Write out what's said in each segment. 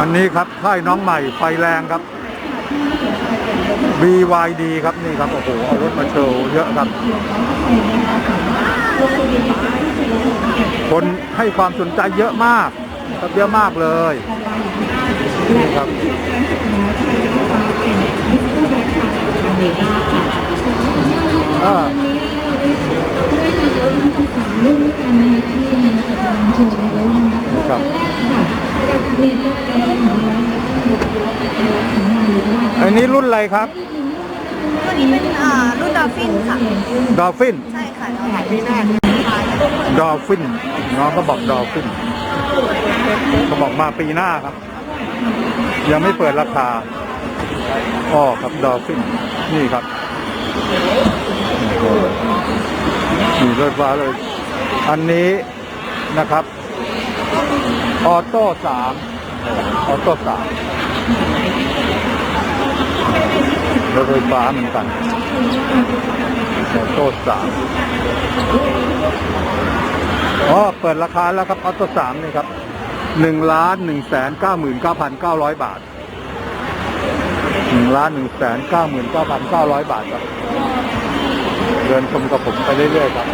อันนี้ครับค่ายน้องใหม่ไฟแรงครับ BYD ครับนี่ครับโอ้โหเอารถมาโชว์เยอะครับ คนให้ความสนใจเยอะมากครับเยอะมากเลยนี่ครับอ่า นนี้รุ่นอะไรครับ ตัวนี้เป็นอ่ารุ่นดอลฟินค่ะ ดอลฟิน ใช่ค่ะดอลฟินแรกดอลฟิน น้องเขาบอกดอลฟินเขาบอกมาปีหน้าครับ ยังไม่เปิดราคาอ๋อครับดอลฟิน นี่ครับโอ้โหนี่รถฟ้าเลย อันนี้นะครับ ออโต้สามออโต้สาม รถไฟฟ้าเหมือนกันออโต้สามอ๋อ เปิดราคาแล้วครับออโต้สามนี่ครับหนึ่งล้านหนึ่งแสนเก้าหมื่นเก้าพันเก้าร้อยบาทหนึ่งล้านหนึ่งแสนเก้าหมื่นเก้าพันเก้าร้อยบาทครับ เดินชมกับผมไปเรื่อยๆครับ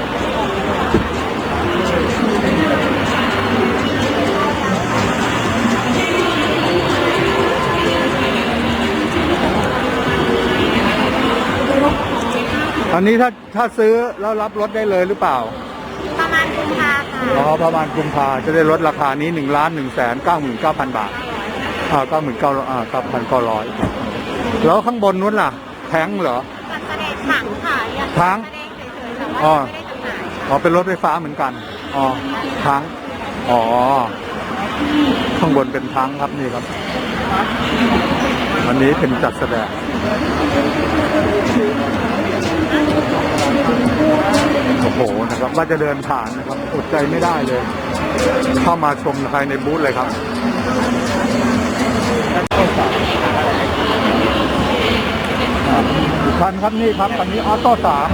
อันนี้ถ้าถ้าซื้อแล้วรับรถได้เลยหรือเปล่า ประมาณกุมภาค่ะอ๋อประมาณกุมภาจะได้ลดราคานี้หนึ่งล้านหนึ่งแสนเก้าหมื่นเก้าพันบาทอ่าเก้าหมื่นเก้าอ่าเก้าพันเก้าร้อยแล้วข้างบนนู้นล่ะ แท้งเหรอจัดแสดงถังค่ะอยากถังแสดงเฉยๆแต่อ๋อว่าไม่ได้จำหน่ายอ๋อเป็นรถไฟฟ้าเหมือนกันอ๋อทั้งอ๋อ ข้างบนเป็นทั้งครับนี่ครับอันนี้เป็นจัดแสดง โอ้โหนะครับว่าจะเดินผ่านนะครับอดใจไม่ได้เลย เข้ามาชมภายในบูธเลยครับอ่าอีกคันครับนี่ครับคันนี้ออโต้สาม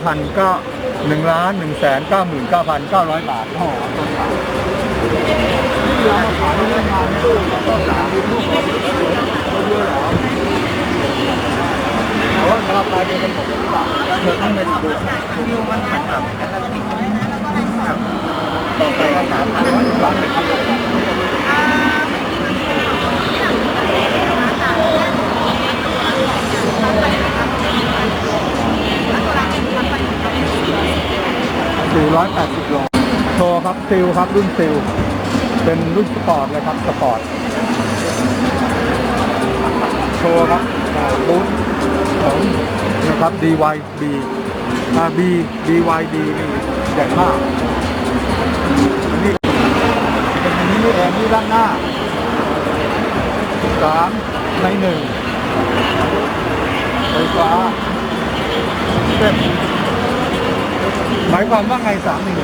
9,000ก็1ล้าน1แสน99,900 บาทโอ้โหต้นบาทเพราะว่าราคาเดียวกันหมเลยเธอต้องไปดู 180โลโชว์ครับซิลครับรุ่นซิลเป็นรุ่นสปอร์ตเลยครับสปอร์ตโชว์ครับรุ่ของนะครับ D Y D อา B D Y D นี่ใหญ่มากนี่เป็นอันนี้แอมนี่ด้านหน้าสามในหนึ่งไฟฟ้าเส้น หมายความว่าไงสามหนึ่ง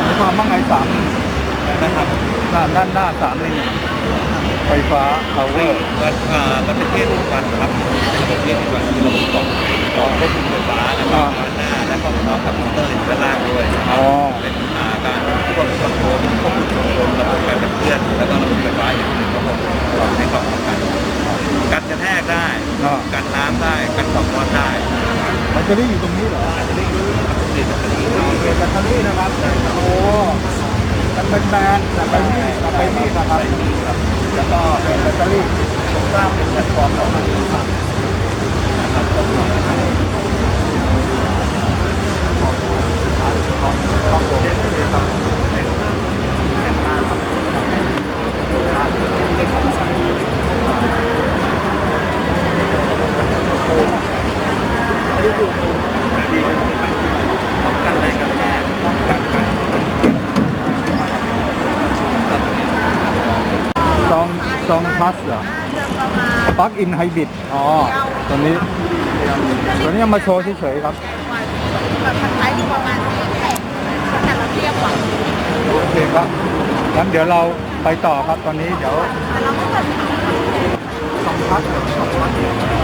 หมายความว่าไงสามนะครับด้านด้านหน้าสามหนึ่งไฟฟ้า power มันอ่ามันเป็นเทศทุกวันครับเป็นระบบเทศทุกวันคือระบบต่อต่อควบคุมไฟฟ้าแล้วก็ด้านหน้าและก็พร้อมกับมอเตอร์อยู่ด้านล่างด้วยอ๋อเป็นอ่าการควบคุมคอนโทรลควบคุมคอนโทรลระบบการขับเคลื่อนแล้วก็ระบบไฟฟ้าอย่างหนึ่งระบบต่ อให้ความสำคัญกันกระแทกได้อ่า กันน้ำได้กันความร้อนได้มันจะได้อยู่ตรงนี้เหรออาจจะได้รู้ติดอันนี้เป็นแบตเตอรี่นะครับ โอ้มันเป็นแบรนด์แต่ไปนี่แต่ไปนี่นะครับแล้วก็เป็นแบตเตอรี่สร้างเป็นแพลตฟอร์มต่อมา ป้องกันแรงกระแทกป้องกันการสซองพลัสเหรอจะประมาณปลั๊กอินไฮบริดอ๋อตัวนี้ตัวนี้เอามาโชว์เฉยๆครับแบบพันท้ายอยู่ประมาณสี่แสนแต่เราเทียบกว่าโอเคครับงั้นเดี๋ยวเราไปต่อครับตอนนี้เดี๋ยวแต่เราไม่เปิดสองพักสองพัก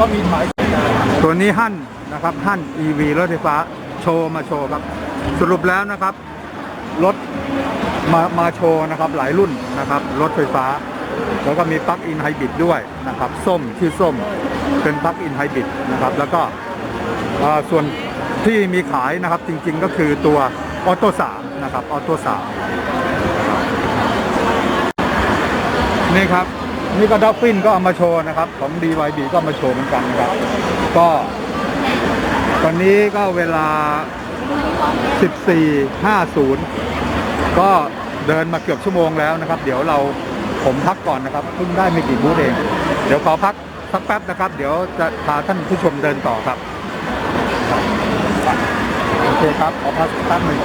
ก็มีหมายตัวนี้หั่นนะครับหั่น EV รถไฟฟ้าโชว์มาโชว์ครับ สรุปแล้วนะครับ รถมามาโชว์นะครับ หลายรุ่นนะครับ รถไฟฟ้า แล้วก็มีปลั๊กอินไฮบริดด้วยนะครับ ส้มชื่อส้มเป็นปลั๊กอินไฮบริดนะครับ แล้วก็ส่วนที่มีขายนะครับจริงๆก็คือตัวออโต้สามนะครับออโต้สามนี่ครับ นี่ก็ดัฟฟินก็เอามาโชว์นะครับ ของ DYB ก็ามาโชว์เหมือนกันนะครับ ก็ ตอนนี้ก็เวลา 14.50 ก็เดินมาเกือบชั่วโมงแล้วนะครับ เดี๋ยวเราผมพักก่อนนะครับเพิ่งได้ไม่กี่บูธเอง เดี๋ยวขอพักสักแป๊บนะครับ เดี๋ยวจะพาท่านผู้ชมเดินต่อครับ โอเคครับ ขอพักสักแป๊บหนึ่ง